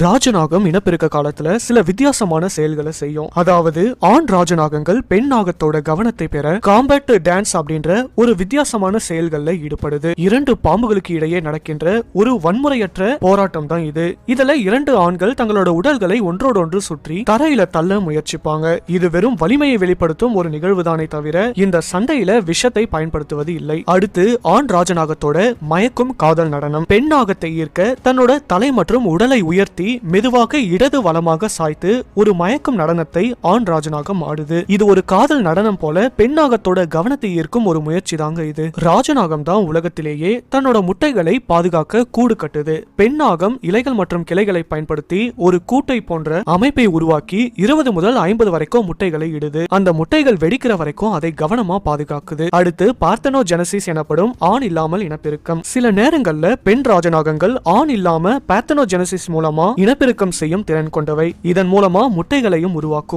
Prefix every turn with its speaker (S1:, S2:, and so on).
S1: ராஜநாகம் இனப்பெருக்க காலத்துல சில வித்தியாசமான செயல்களை செய்யும். அதாவது ஆண் ராஜநாகங்கள் பெண் நாகத்தோட கவனத்தை பெற காம்பேட் டான்ஸ் அப்படின்ற ஒரு வித்தியாசமான செயல்கள்ல ஈடுபடுது. இரண்டு பாம்புகளுக்கு இடையே நடக்கின்ற ஒரு வன்முறையற்ற போராட்டம் தான் இது. இதுல இரண்டு ஆண்கள் தங்களோட உடல்களை ஒன்றோடொன்று சுற்றி தரையில தள்ள முயற்சிப்பாங்க. இது வெறும் வலிமையை வெளிப்படுத்தும் ஒரு நிகழ்வுதானே தவிர இந்த சண்டையில விஷத்தை பயன்படுத்துவது இல்லை. அடுத்து ஆண் ராஜநாகத்தோட மயக்கும் காதல் நடனம். பெண் நாகத்தை ஈர்க்க தன்னோட தலை மற்றும் உடலை உயர்த்தி மெதுவாக இடது வலமாக சாய்த்து ஒரு மயக்கும் நடனத்தை ஆண் ராஜநாகம் ஆடுது இது ஒரு காதல் நடனம் போல பெண்ணாகத்தோட கவனத்தை ஈர்க்கும் ஒரு முயற்சி தாங்க இது. ராஜநாகம் தான் உலகத்திலேயே தன்னோட முட்டைகளை பாதுகாக்க கூடு கட்டுது. பெண்ணாகம் இலைகள் மற்றும் கிளைகளை பயன்படுத்தி ஒரு கூட்டை போன்ற அமைப்பை உருவாக்கி இருபது முதல் ஐம்பது வரைக்கும் முட்டைகளை இடுது. அந்த முட்டைகள் வெடிக்கிற வரைக்கும் அதை கவனமா பாதுகாக்குது. அடுத்து பார்த்தனோ ஜெனசிஸ் எனப்படும் ஆண் இல்லாமல் இனப்பெருக்கம். சில நேரங்கள்ல பெண் ராஜநாகங்கள் ஆண் இல்லாம பேத்தனோ ஜெனசிஸ் மூலமா இனப்பெருக்கம் செய்யும் திறன் கொண்டவை. இதன் மூலமா முட்டைகளையும் உருவாக்கும்.